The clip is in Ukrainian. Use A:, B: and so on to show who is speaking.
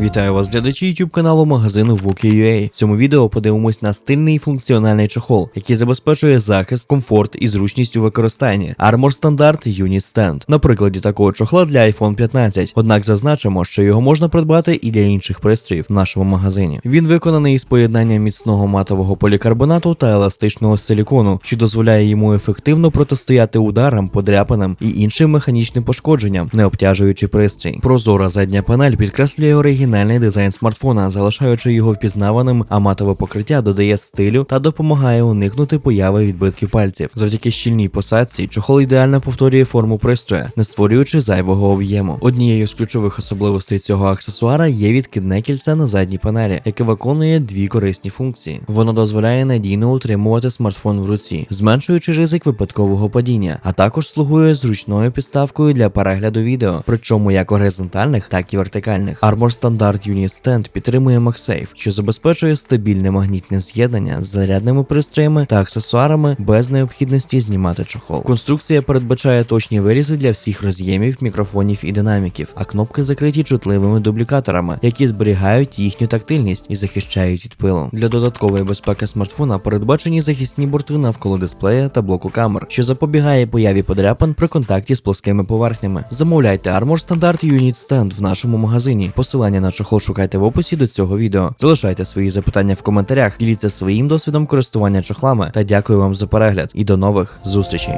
A: Вітаю вас, глядачі YouTube каналу магазину Wookie.ua. В цьому відео подивимось на стильний функціональний чохол, який забезпечує захист, комфорт і зручність у використанні. Armor Standard Unit Stand. На прикладі такого чохла для iPhone 15. Однак зазначимо, що його можна придбати і для інших пристроїв в нашому магазині. Він виконаний із поєднанням міцного матового полікарбонату та еластичного силікону, що дозволяє йому ефективно протистояти ударам, подряпинам і іншим механічним пошкодженням, не обтяжуючи пристрій. Прозора задня панель підкреслює оригінальний дизайн смартфона, залишаючи його впізнаваним, а матове покриття додає стилю та допомагає уникнути появи відбитків пальців. Завдяки щільній посадці чохол ідеально повторює форму пристроя, не створюючи зайвого об'єму. Однією з ключових особливостей цього аксесуара є відкидне кільце на задній панелі, яке виконує дві корисні функції. Воно дозволяє надійно утримувати смартфон в руці, зменшуючи ризик випадкового падіння, а також слугує зручною підставкою для перегляду відео, причому як горизонтальних, так і вертикальних. Armor Standard Unit Stand підтримує MagSafe, що забезпечує стабільне магнітне з'єднання з зарядними пристроями та аксесуарами без необхідності знімати чохол. Конструкція передбачає точні вирізи для всіх роз'ємів, мікрофонів і динаміків, а кнопки закриті чутливими дублікаторами, які зберігають їхню тактильність і захищають від пилу. Для додаткової безпеки смартфона передбачені захисні борти навколо дисплея та блоку камер, що запобігає появі подряпин при контакті з плоскими поверхнями. Замовляйте Armor Standard Unit Stand в нашому магазині. Посилання на чохол шукайте в описі до цього відео. Залишайте свої запитання в коментарях, діліться своїм досвідом користування чохлами та дякую вам за перегляд і до нових зустрічей.